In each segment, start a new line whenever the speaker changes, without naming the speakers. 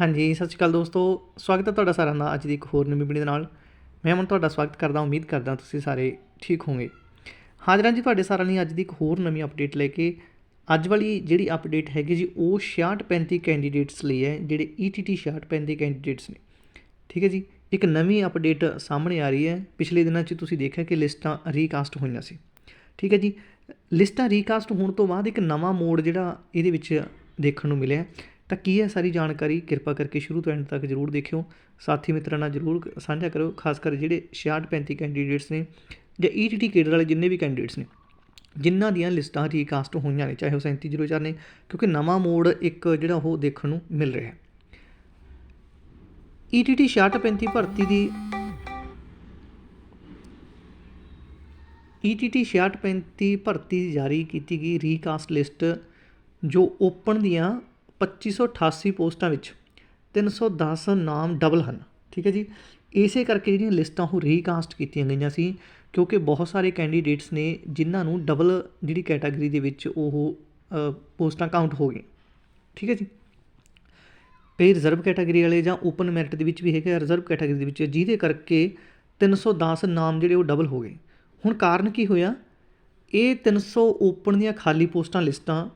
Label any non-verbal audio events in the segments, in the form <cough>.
ਹਾਂਜੀ, ਸਤਿ ਸ਼੍ਰੀ ਅਕਾਲ ਦੋਸਤੋ। ਸਵਾਗਤ ਹੈ ਤੁਹਾਡਾ ਸਾਰਿਆਂ ਦਾ ਅੱਜ ਦੀ ਇੱਕ ਹੋਰ ਨਵੀਂ ਵੀਡੀਓ ਦੇ ਨਾਲ। ਮੈਂ ਹੁਣ ਤੁਹਾਡਾ ਸਵਾਗਤ ਕਰਦਾ, ਉਮੀਦ ਕਰਦਾ ਤੁਸੀਂ ਸਾਰੇ ਠੀਕ ਹੋਵੋਗੇ। ਹਾਜ਼ਰਾਂ ਜੀ ਤੁਹਾਡੇ ਸਾਰਿਆਂ ਲਈ ਅੱਜ ਦੀ ਇੱਕ ਹੋਰ ਨਵੀਂ ਅਪਡੇਟ ਲੈ ਕੇ। ਅੱਜ ਵਾਲੀ ਜਿਹੜੀ ਅਪਡੇਟ ਹੈਗੀ ਜੀ, ਉਹ 6635 ਕੈਂਡੀਡੇਟਸ ਲਈ ਹੈ, ਜਿਹੜੇ E ETT 6635 ਕੈਂਡੀਡੇਟਸ ਨੇ। ਠੀਕ ਹੈ ਜੀ, ਇੱਕ ਨਵੀਂ ਅਪਡੇਟ ਸਾਹਮਣੇ ਆ ਰਹੀ ਹੈ। ਪਿਛਲੇ ਦਿਨਾਂ 'ਚ ਤੁਸੀਂ ਦੇਖਿਆ ਕਿ ਲਿਸਟਾਂ ਰੀਕਾਸਟ ਹੋਈਆਂ ਸੀ। ਠੀਕ ਹੈ ਜੀ, ਲਿਸਟਾਂ ਰੀਕਾਸਟ ਹੋਣ ਤੋਂ ਬਾਅਦ ਇੱਕ ਨਵਾਂ ਮੋੜ ਜਿਹੜਾ ਇਹਦੇ ਵਿੱਚ ਦੇਖਣ ਨੂੰ ਮਿਲਿਆ। ਤਾਂ ਕੀ ਹੈ ਸਾਰੀ ਜਾਣਕਾਰੀ ਕਿਰਪਾ ਕਰਕੇ ਸ਼ੁਰੂ ਤੋਂ ਐਂਡ ਤੱਕ ਜਰੂਰ ਦੇਖਿਓ। ਸਾਥੀ ਮਿੱਤਰਾਂ ਨਾਲ ਜਰੂਰ ਸਾਂਝਾ ਕਰੋ ਖਾਸ ਕਰ ਜਿਹੜੇ 66 35 ਕੈਂਡੀਡੇਟਸ ਨੇ ਜਾਂ E ETT ਕੇਡਰ ਵਾਲੇ ਜਿੰਨੇ ਵੀ ਕੈਂਡੀਡੇਟਸ ਨੇ, ਜਿਨ੍ਹਾਂ ਦੀਆਂ ਲਿਸਟਾਂ ਰੀਕਾਸਟ ਹੋਈਆਂ ਨੇ, ਚਾਹੇ ਉਹ 3704 ਨੇ, ਕਿਉਂਕਿ ਨਵਾਂ ਮੋੜ ਇੱਕ ਜਿਹੜਾ ਉਹ ਦੇਖਣ ਨੂੰ ਮਿਲ ਰਿਹਾ ਹੈ। E ETT 6635 ਭਰਤੀ ਦੀ E ETT 6635 ਭਰਤੀ ਜਾਰੀ ਕੀਤੀ ਗਈ ਰੀਕਾਸਟ ਲਿਸਟ ਜੋ ਓਪਨ ਦੀਆਂ 2588 ਪੋਸਟਾਂ ਵਿੱਚ 310 ਨਾਮ ਡਬਲ ਹਨ। ਠੀਕ ਹੈ ਜੀ? ਇਸੇ ਕਰਕੇ ਜਿਹੜੀਆਂ ਲਿਸਟਾਂ ਉਹ ਰੀਕਾਸਟ ਕੀਤੀਆਂ ਗਈਆਂ ਸੀ, ਕਿਉਂਕਿ ਬਹੁਤ ਸਾਰੇ ਕੈਂਡੀਡੇਟਸ ਨੇ ਜਿਨ੍ਹਾਂ ਨੂੰ ਡਬਲ ਜਿਹੜੀ ਕੈਟਾਗਰੀ ਦੇ ਵਿੱਚ ਉਹ ਪੋਸਟਾਂ ਕਾਊਂਟ ਹੋ ਗਈਆਂ। ਠੀਕ ਹੈ ਜੀ? ਪੇ ਰਿਜ਼ਰਵ ਕੈਟਾਗਰੀ ਵਾਲੇ ਜਾਂ ਓਪਨ ਮੈਰਿਟ ਦੇ ਵਿੱਚ ਵੀ ਹੈਗੇ ਰਿਜ਼ਰਵ ਕੈਟਾਗਰੀ ਦੇ ਵਿੱਚ, ਜਿਹਦੇ ਕਰਕੇ 310 ਨਾਮ ਜਿਹੜੇ ਉਹ ਡਬਲ ਹੋ ਗਏ। ਹੁਣ ਕਾਰਨ ਕੀ ਹੋਇਆ? ਇਹ 300 ਓਪਨ ਦੀਆਂ ਖਾਲੀ ਪੋਸਟਾਂ ਲਿਸਟਾਂ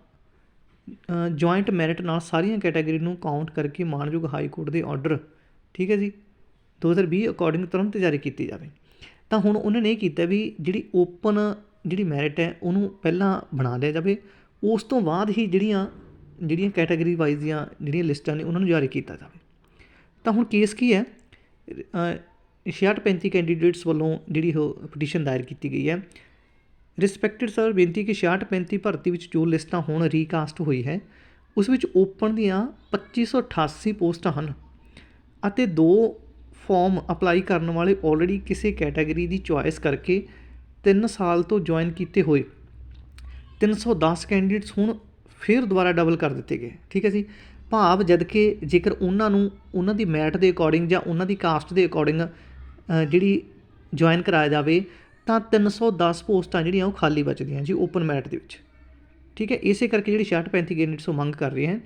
ਜੁਆਇੰਟ ਮੈਰਿਟ ਨਾਲ ਸਾਰੀਆਂ ਕੈਟਾਗਰੀ ਨੂੰ ਕਾਊਂਟ ਕਰਕੇ ਮਾਨਯੋਗ ਹਾਈ ਕੋਰਟ ਦੇ ਆਰਡਰ ਠੀਕ ਹੈ ਜੀ? 2020 ਅਕੋਰਡਿੰਗ ਤੁਰੰਤ ਜਾਰੀ ਕੀਤੀ ਜਾਵੇ। ਤਾਂ ਹੁਣ ਉਹਨਾਂ ਨੇ ਇਹ ਕੀਤਾ ਵੀ ਜਿਹੜੀ ਓਪਨ ਜਿਹੜੀ ਮੈਰਿਟ ਹੈ ਉਹਨੂੰ ਪਹਿਲਾਂ ਬਣਾ ਲਿਆ ਜਾਵੇ। ਉਸ ਤੋਂ ਬਾਅਦ ਹੀ ਜਿਹੜੀਆਂ ਜਿਹੜੀਆਂ ਕੈਟਾਗਰੀ ਵਾਈਜ਼ ਦੀਆਂ ਜਿਹੜੀਆਂ ਲਿਸਟਾਂ ਨੇ ਉਹਨਾਂ ਨੂੰ ਜਾਰੀ ਕੀਤਾ ਜਾਵੇ। ਤਾਂ ਹੁਣ ਕੇਸ ਕੀ ਹੈ? ਅ, 6635 ਕੈਂਡੀਡੇਟਸ ਵੱਲੋਂ ਜਿਹੜੀ ਉਹ ਪਟੀਸ਼ਨ ਦਾਇਰ ਕੀਤੀ ਗਈ ਹੈ। ਰਿਸਪੈਕਟਡ ਸਰ ਬੇਨਤੀ ਕਿ 6635 ਭਰਤੀ ਵਿੱਚ ਜੋ ਲਿਸਟਾਂ ਹੁਣ ਰੀਕਾਸਟ ਹੋਈ ਹੈ, ਉਸ ਵਿੱਚ ਓਪਨ ਦੀਆਂ 2588 ਪੋਸਟਾਂ ਹਨ ਅਤੇ ਦੋ ਫਾਰਮ ਅਪਲਾਈ ਕਰਨ ਵਾਲੇ ਆਲਰੇਡੀ ਕਿਸੇ ਕੈਟਾਗਰੀ ਦੀ ਚੁਆਇਸ ਕਰਕੇ 3 ਸਾਲ ਤੋਂ ਜੁਆਇਨ ਕੀਤੇ ਹੋਏ। 310 ਕੈਂਡੀਡੇਟਸ ਹੁਣ ਫਿਰ ਦੁਬਾਰਾ ਡਬਲ ਕਰ ਦਿੱਤੇ ਗਏ। ਠੀਕ ਹੈ ਜੀ? ਭਾਵ ਜਦ ਕਿ ਜੇਕਰ ਉਹਨਾਂ ਨੂੰ, ਉਹਨਾਂ ਦੀ ਮੈਰਿਟ ਦੇ ਅਕੋਰਡਿੰਗ ਜਾਂ ਉਹਨਾਂ ਦੀ ਕਾਸਟ ਦੇ ਅਕੋਰਡਿੰਗ ਜਿਹੜੀ ਜੁਆਇਨ ਕਰਾਇਆ ਜਾਵੇ ਤਾਂ 310 ਪੋਸਟਾਂ ਜਿਹੜੀਆਂ ਉਹ ਖਾਲੀ ਬਚਦੀਆਂ ਜੀ ਓਪਨ ਮੈਰਿਟ ਦੇ ਵਿੱਚ। ਠੀਕ ਹੈ, ਇਸੇ ਕਰਕੇ ਜਿਹੜੀ 6635 ਕੈਂਡੀਡੇਟਸ ਉਹ ਮੰਗ ਕਰ ਰਹੇ ਹਨ।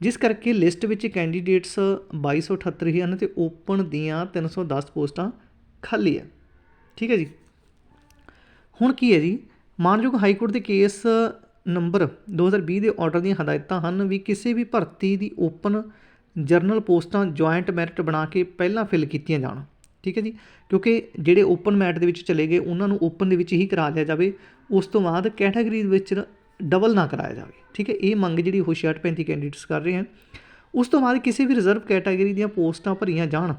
ਜਿਸ ਕਰਕੇ ਲਿਸਟ ਵਿੱਚ ਕੈਂਡੀਡੇਟਸ 2278 ਹੀ ਹਨ ਤੇ ਓਪਨ ਦੀਆਂ 310 ਪੋਸਟਾਂ ਖਾਲੀ ਹੈ। ਠੀਕ ਹੈ ਜੀ। ਹੁਣ ਕੀ ਹੈ ਜੀ? ਮਾਨਯੋਗ ਹਾਈ ਕੋਰਟ ਦੇ ਕੇਸ ਨੰਬਰ 2020 ਦੇ ਆਰਡਰ ਦੀਆਂ ਹਦਾਇਤਾਂ ਹਨ ਵੀ ਕਿਸੇ ਵੀ ਭਰਤੀ ਦੀ ਓਪਨ ਜਰਨਲ ਪੋਸਟਾਂ ਜੁਆਇੰਟ ਮੈਰਿਟ ਬਣਾ ਕੇ ਪਹਿਲਾਂ ਫਿਲ ਕੀਤੀਆਂ ਜਾਣ। ਠੀਕ ਹੈ ਜੀ? ਕਿਉਂਕਿ ਜਿਹੜੇ ਓਪਨ ਮੈਟ ਦੇ ਵਿੱਚ ਚਲੇ ਗਏ, ਉਹਨਾਂ ਨੂੰ ਓਪਨ ਦੇ ਵਿੱਚ ਹੀ ਕਰਾ ਲਿਆ ਜਾਵੇ, ਉਸ ਤੋਂ ਬਾਅਦ ਕੈਟਾਗਰੀ ਦੇ ਵਿੱਚ ਡਬਲ ਨਾ ਕਰਾਇਆ ਜਾਵੇ, ਠੀਕ ਹੈ? ਇਹ ਮੰਗ ਜਿਹੜੀ ਉਹ 65 ਕੈਂਡੀਡੇਟਸ ਕਰ ਰਹੇ ਹਨ। ਉਸ ਤੋਂ ਬਾਅਦ ਕਿਸੇ ਵੀ ਰਿਜ਼ਰਵ ਕੈਟਾਗਰੀ ਦੀਆਂ ਪੋਸਟਾਂ ਭਰੀਆਂ ਜਾਣ,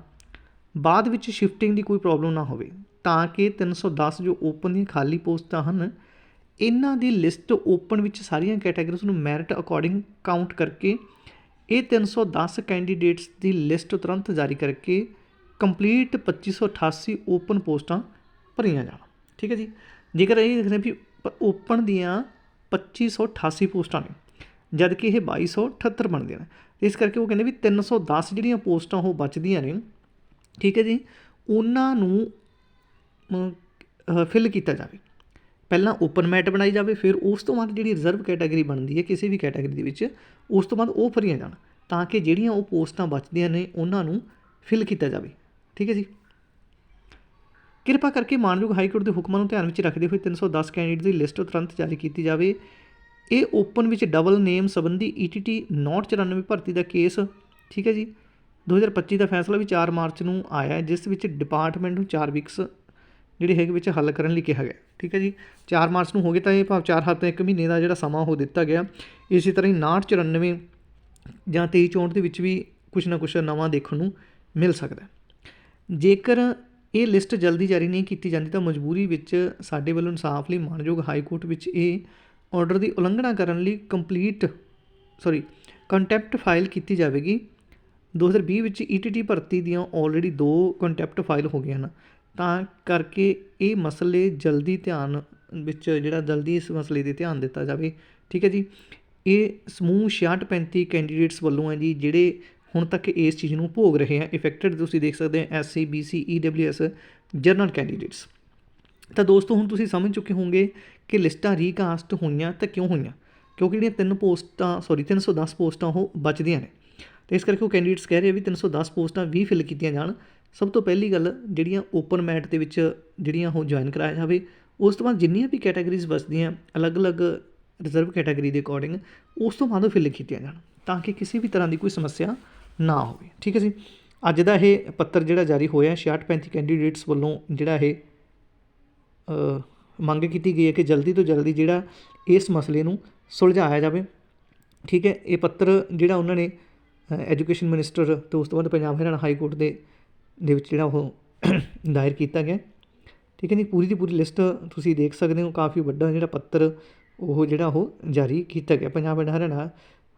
ਬਾਅਦ ਵਿੱਚ ਸ਼ਿਫਟਿੰਗ ਦੀ ਕੋਈ ਪ੍ਰੋਬਲਮ ਨਾ ਹੋਵੇ, ਤਾਂ ਕਿ 310 ਜੋ ਓਪਨ ਦੀਆਂ ਖਾਲੀ ਪੋਸਟਾਂ ਹਨ, ਇਹਨਾਂ ਦੀ ਲਿਸਟ ਓਪਨ ਵਿੱਚ ਸਾਰੀਆਂ ਕੈਟਾਗਰੀਜ਼ ਨੂੰ ਮੈਰਿਟ ਅਕੋਰਡਿੰਗ ਕਾਊਂਟ ਕਰਕੇ, ਇਹ 310 ਕੈਂਡੀਡੇਟਸ ਦੀ ਲਿਸਟ ਤੁਰੰਤ ਜਾਰੀ ਕਰਕੇ ਕੰਪਲੀਟ 2588 ਓਪਨ ਪੋਸਟਾਂ ਭਰੀਆਂ ਜਾਣ। ਠੀਕ ਹੈ ਜੀ? ਜੇਕਰ ਇਹ ਦੇਖਦੇ ਵੀ ਓਪਨ ਦੀਆਂ 2588 ਪੋਸਟਾਂ ਨੇ, ਜਦ ਕਿ ਇਹ 2278 ਬਣਦੀਆਂ ਨੇ। ਇਸ ਕਰਕੇ ਉਹ ਕਹਿੰਦੇ ਵੀ 310 ਜਿਹੜੀਆਂ ਪੋਸਟਾਂ ਉਹ ਬਚਦੀਆਂ ਨੇ, ਠੀਕ ਹੈ ਜੀ? ਉਹਨਾਂ ਨੂੰ ਫਿਲ ਕੀਤਾ ਜਾਵੇ। ਪਹਿਲਾਂ ਓਪਨ ਮੈਟ ਬਣਾਈ ਜਾਵੇ, ਫਿਰ ਉਸ ਤੋਂ ਬਾਅਦ ਜਿਹੜੀ ਰਿਜ਼ਰਵ ਕੈਟਾਗਰੀ ਬਣਦੀ ਹੈ, ਕਿਸੇ ਵੀ ਕੈਟਾਗਰੀ ਦੇ ਵਿੱਚ, ਉਸ ਤੋਂ ਬਾਅਦ ਉਹ ਭਰੀਆਂ ਜਾਣ, ਤਾਂ ਕਿ ਜਿਹੜੀਆਂ ਉਹ ਪੋਸਟਾਂ ਬਚਦੀਆਂ ਨੇ, ਉਹਨਾਂ ਨੂੰ ਫਿਲ ਕੀਤਾ ਜਾਵੇ। ਠੀਕ ਹੈ ਜੀ। ਕਿਰਪਾ ਕਰਕੇ ਮਾਨਯੋਗ ਹਾਈ ਕੋਰਟ ਦੇ ਹੁਕਮਾਂ ਨੂੰ ਧਿਆਨ ਵਿੱਚ ਰੱਖਦੇ ਹੋਏ 310 ਕੈਂਡੀਡੇਟ ਦੀ ਲਿਸਟ ਤੁਰੰਤ ਜਾਰੀ ਕੀਤੀ ਜਾਵੇ। ਇਹ ਓਪਨ ਵਿੱਚ ਡਬਲ ਨੇਮ ਸੰਬੰਧੀ E ETT 994 ਭਰਤੀ ਦਾ ਕੇਸ, ਠੀਕ ਹੈ ਜੀ। 2025 ਦਾ ਫੈਸਲਾ ਵੀ 4 ਮਾਰਚ ਨੂੰ ਆਇਆ ਹੈ, ਜਿਸ ਵਿੱਚ ਡਿਪਾਰਟਮੈਂਟ ਨੂੰ 4 ਵੀਕਸ ਜਿਹੜੇ ਹੈਗੇ ਵਿੱਚ ਹੱਲ ਕਰਨ ਲਈ ਕਿਹਾ ਗਿਆ, ਠੀਕ ਹੈ ਜੀ। 4 ਮਾਰਚ ਨੂੰ ਹੋ ਗਿਆ ਤਾਂ ਇਹ ਭਾਵ 4 ਹਫ਼ਤੇ ਇੱਕ ਮਹੀਨੇ ਦਾ ਜਿਹੜਾ ਸਮਾਂ ਉਹ ਦਿੱਤਾ ਗਿਆ। ਇਸੇ ਤਰ੍ਹਾਂ ਹੀ 994 ਜਾਂ 2364 ਦੇ ਵਿੱਚ ਵੀ ਕੁਝ ਨਾ ਕੁਝ ਨਵਾਂ ਦੇਖਣ ਨੂੰ ਮਿਲ ਸਕਦਾ ਹੈ। ਜੇਕਰ ਇਹ ਲਿਸਟ ਜਲਦੀ ਜਾਰੀ ਨਹੀਂ ਕੀਤੀ ਜਾਂਦੀ ਤਾਂ ਮਜਬੂਰੀ ਵਿੱਚ ਸਾਡੇ ਵੱਲੋਂ ਇਨਸਾਫ ਲਈ ਮਾਨਯੋਗ ਹਾਈ ਕੋਰਟ ਵਿੱਚ ਇਹ ਆਰਡਰ ਦੀ ਉਲੰਘਣਾ ਕਰਨ ਲਈ ਕੰਪਲੀਟ ਸੌਰੀ ਕੰਟੈਂਪਟ ਫਾਈਲ ਕੀਤੀ ਜਾਵੇਗੀ। 2020 ਵਿੱਚ ETT ਭਰਤੀ ਦੀਆਂ ਆਲਰੇਡੀ ਦੋ ਕੰਟੈਂਪਟ ਫਾਈਲ ਹੋ ਗਈਆਂ ਹਨ। ਤਾਂ ਕਰਕੇ ਇਹ ਮਸਲੇ ਜਲਦੀ ਧਿਆਨ ਵਿੱਚ, ਜਿਹੜਾ ਜਲਦੀ ਇਸ ਮਸਲੇ ਦੇ ਧਿਆਨ ਦਿੱਤਾ ਜਾਵੇ। ਠੀਕ ਹੈ ਜੀ? ਇਹ ਸਮੂਹ 6635 ਕੈਂਡੀਡੇਟਸ ਵੱਲੋਂ ਹੈ ਜੀ, ਜਿਹੜੇ ਹੁਣ ਤੱਕ ਇਸ ਚੀਜ਼ ਨੂੰ ਭੋਗ ਰਹੇ ਹੈ ਇਫੈਕਟਡ ਤੁਸੀਂ ਦੇਖ ਸਕਦੇ ਹੋ SC BC EWS general candidates ਤਾਂ ਦੋਸਤੋ, ਹੁਣ ਤੁਸੀਂ ਸਮਝ ਚੁੱਕੇ ਹੋਵੋਗੇ ਕਿ ਲਿਸਟਾਂ ਰੀਕਾਸਟ ਹੋਈਆਂ ਤਾਂ ਕਿਉਂ ਹੋਈਆਂ? ਕਿਉਂਕਿ ਜਿਹੜੀਆਂ ਤਿੰਨ ਪੋਸਟਾਂ ਸੌਰੀ 310 ਪੋਸਟਾਂ ਉਹ ਬਚਦੀਆਂ ਨੇ। ਤੇ ਇਸ ਕਰਕੇ ਉਹ ਕੈਂਡੀਡੇਟਸ ਕਹਿ ਰਹੇ ਵੀ 310 ਪੋਸਟਾਂ ਵੀ ਫਿਲ ਕੀਤੀਆਂ ਜਾਣ। ਸਭ ਤੋਂ ਪਹਿਲੀ ਗੱਲ, ਜਿਹੜੀਆਂ ਓਪਨ ਮੈਟ ਦੇ ਵਿੱਚ ਜਿਹੜੀਆਂ ਉਹ ਜੁਆਇਨ ਕਰਾਇਆ ਜਾਵੇ, ਉਸ ਤੋਂ ਬਾਅਦ ਜਿੰਨੀਆਂ ਵੀ ਕੈਟਾਗਰੀਜ਼ ਬਚਦੀਆਂ, ਅਲੱਗ-ਅਲੱਗ ਰਿਜ਼ਰਵ ਕੈਟਾਗਰੀ ਦੇ ਅਕੋਰਡਿੰਗ ਉਸ ਤੋਂ ਬਾਅਦ ਉਹ ਫਿਲ ਕੀਤੀਆਂ ਜਾਣ, ਤਾਂ ਕਿ ਕਿਸੇ ਵੀ ਤਰ੍ਹਾਂ ਦੀ ਕੋਈ ਸਮੱਸਿਆ ਨਾ ਹੋਵੇ। ਠੀਕ ਹੈ ਜੀ? ਅੱਜ ਦਾ ਇਹ ਪੱਤਰ ਜਿਹੜਾ ਜਾਰੀ ਹੋਇਆ 66 35 ਕੈਂਡੀਡੇਟਸ ਵੱਲੋਂ ਜਿਹੜਾ ਇਹ ਮੰਗ ਕੀਤੀ ਗਈ ਹੈ ਕਿ ਜਲਦੀ ਤੋਂ ਜਲਦੀ ਜਿਹੜਾ ਇਸ ਮਸਲੇ ਨੂੰ ਸੁਲਝਾਇਆ ਜਾਵੇ। ਠੀਕ ਹੈ? ਇਹ ਪੱਤਰ ਜਿਹੜਾ ਉਹਨਾਂ ਨੇ ਐਜੂਕੇਸ਼ਨ ਮਿਨਿਸਟਰ ਤੇ ਉਸ ਤੋਂ ਬਾਅਦ ਪੰਜਾਬ ਹਰਿਆਣਾ ਹਾਈ ਕੋਰਟ ਦੇ ਦੇ ਵਿੱਚ ਜਿਹੜਾ ਉਹ <coughs> ਦਾਇਰ ਕੀਤਾ ਗਿਆ। ਠੀਕ ਹੈ ਜੀ? ਪੂਰੀ ਦੀ ਪੂਰੀ ਲਿਸਟ ਤੁਸੀਂ ਦੇਖ ਸਕਦੇ ਹੋ। ਕਾਫੀ ਵੱਡਾ ਜਿਹੜਾ ਪੱਤਰ ਉਹ ਜਿਹੜਾ ਉਹ ਜਾਰੀ ਕੀਤਾ ਗਿਆ। Punjab and Haryana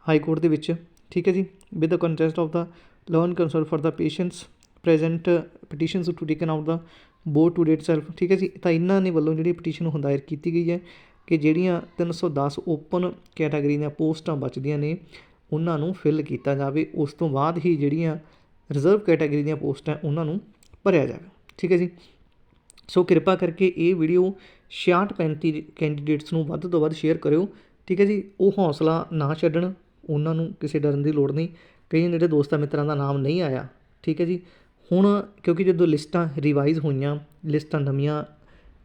high court ਦੇ ਵਿੱਚ ਠੀਕ ਹੈ ਜੀ with the contest of the learn counsel for the patients present petitions to taken out the board to date self ਠੀਕ ਹੈ ਜੀ, ਤਾਂ ਇਹਨਾਂ ਨੇ ਵੱਲੋਂ ਜਿਹੜੀ ਪਟੀਸ਼ਨ ਹੁਣ ਦਾਇਰ ਕੀਤੀ ਗਈ ਹੈ ਕਿ ਜਿਹੜੀਆਂ 310 ਓਪਨ ਕੈਟਾਗਰੀ ਦੀਆਂ ਪੋਸਟਾਂ ਬਚਦੀਆਂ ਨੇ, ਉਹਨਾਂ ਨੂੰ ਫਿਲ ਕੀਤਾ ਜਾਵੇ, ਉਸ ਤੋਂ ਬਾਅਦ ਹੀ ਜਿਹੜੀਆਂ ਰਿਜ਼ਰਵ ਕੈਟਾਗਰੀ ਦੀਆਂ ਪੋਸਟਾਂ ਉਹਨਾਂ ਨੂੰ ਭਰਿਆ ਜਾਵੇ, ਠੀਕ ਹੈ ਜੀ। ਸੋ ਕਿਰਪਾ ਕਰਕੇ ਇਹ ਵੀਡੀਓ 66 35 ਕੈਂਡੀਡੇਟਸ ਨੂੰ ਵੱਧ ਤੋਂ ਵੱਧ ਸ਼ੇਅਰ ਕਰਿਓ, ਠੀਕ ਹੈ ਜੀ, ਉਹ ਹੌਸਲਾ ਨਾ ਛੱਡਣ ਉਹਨਾਂ ਨੂੰ ਕਿਸੇ ਡਰਨ ਦੀ ਲੋੜ ਨਹੀਂ। ਕਈ ਜਿਹੜੇ ਦੋਸਤਾਂ ਮਿੱਤਰਾਂ ਦਾ ਨਾਮ ਨਹੀਂ ਆਇਆ। ਠੀਕ ਹੈ ਜੀ? ਹੁਣ ਕਿਉਂਕਿ ਜਦੋਂ ਲਿਸਟਾਂ ਰਿਵਾਈਜ਼ ਹੋਈਆਂ, ਲਿਸਟਾਂ ਨਵੀਆਂ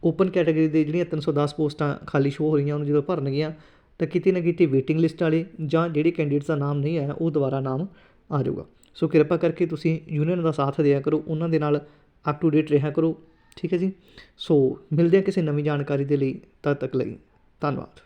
ਓਪਨ ਕੈਟਾਗਰੀ ਦੇ ਜਿਹੜੀਆਂ 310 ਪੋਸਟਾਂ ਖਾਲੀ ਸ਼ੋ ਹੋ ਰਹੀਆਂ, ਉਹਨੂੰ ਜਦੋਂ ਭਰਨਗੀਆਂ ਤਾਂ ਕਿਤੇ ਨਾ ਕਿਤੇ ਵੇਟਿੰਗ ਲਿਸਟ ਵਾਲੇ ਜਾਂ ਜਿਹੜੇ ਕੈਂਡੀਡੇਟਸ ਦਾ ਨਾਮ ਨਹੀਂ ਆਇਆ, ਉਹ ਦੁਬਾਰਾ ਨਾਮ ਆ ਜਾਊਗਾ। ਸੋ ਕਿਰਪਾ ਕਰਕੇ ਤੁਸੀਂ ਯੂਨੀਅਨ ਦਾ ਸਾਥ ਦਿਆ ਕਰੋ, ਉਹਨਾਂ ਦੇ ਨਾਲ ਅਪ ਟੂ ਡੇਟ ਰਿਹਾ ਕਰੋ। ਠੀਕ ਹੈ ਜੀ? ਸੋ ਮਿਲਦੇ ਹਾਂ ਕਿਸੇ ਨਵੀਂ ਜਾਣਕਾਰੀ ਦੇ ਲਈ, ਤਦ ਤੱਕ ਲਈ ਧੰਨਵਾਦ।